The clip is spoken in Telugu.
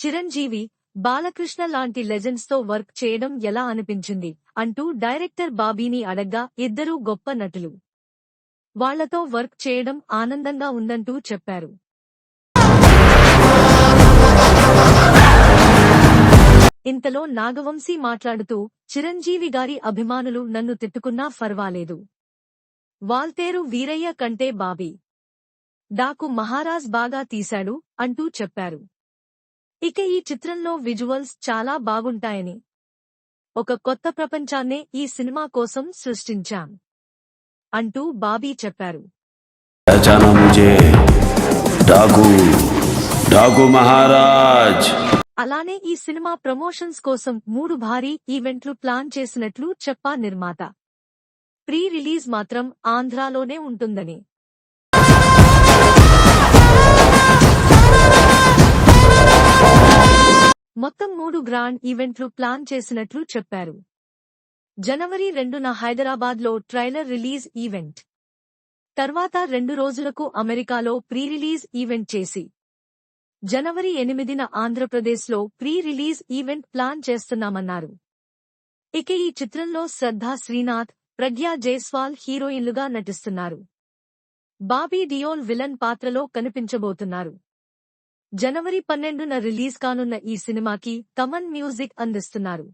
చిరంజీవి బాలకృష్ణ లాంటి లెజెండ్స్తో వర్క్ చేయడం ఎలా అనిపించింది అంటూ డైరెక్టర్ బాబీని అడగ్గా ఇద్దరూ గొప్ప నటులు. వాళ్ళతో వర్క్ చేయడం ఆనందంగా ఉందంటూ చెప్పారు. ఇంతలో నాగవంశీ మాట్లాడుతూ చిరంజీవి గారి అభిమానులు నన్ను తిట్టుకున్నా ఫర్వాలేదు. వాల్తేరు వీరయ్య కంటే బాబీ. డాకు మహారాజ్ బాగా తీశాడు అంటూ చెప్పారు. ఇక ఈ చిత్రంలో విజువల్స్ చాలా బాగుంటాయని. ఒక కొత్త ప్రపంచాన్నే ఈ సినిమా కోసం సృష్టించాం. అంటూ బాబీ చెప్పారు. అలానే ఈ సినిమా ప్రమోషన్స్ కోసం మూడు భారీ ఈవెంట్లు ప్లాన్ చేసినట్లు చెప్పా నిర్మాత. ప్రీ రిలీజ్ మాత్రం ఆంధ్రాలోనే ఉంటుందని. మొత్తం మూడు గ్రాండ్ ఈవెంట్లు ప్లాన్ చేసినట్లు చెప్పారు. జనవరి రెండున హైదరాబాద్లో ట్రైలర్ రిలీజ్ ఈవెంట్. తర్వాత రెండు రోజులకు అమెరికాలో ప్రీ రిలీజ్ ఈవెంట్ చేసి. జనవరి ఎనిమిదిన ఆంధ్రప్రదేశ్లో ప్రీ రిలీజ్ ఈవెంట్ ప్లాన్ చేస్తున్నామన్నారు. ఇక ఈ చిత్రంలో శ్రద్ధా శ్రీనాథ్ ప్రజ్ఞా జైస్వాల్ హీరోయిన్లుగా నటిస్తున్నారు. బాబీ డియోల్ విలన్ పాత్రలో కనిపించబోతున్నారు. జనవరి పన్నెండున రిలీజ్ కానున్న ఈ సినిమాకి తమన్ మ్యూజిక్ అందిస్తున్నారు.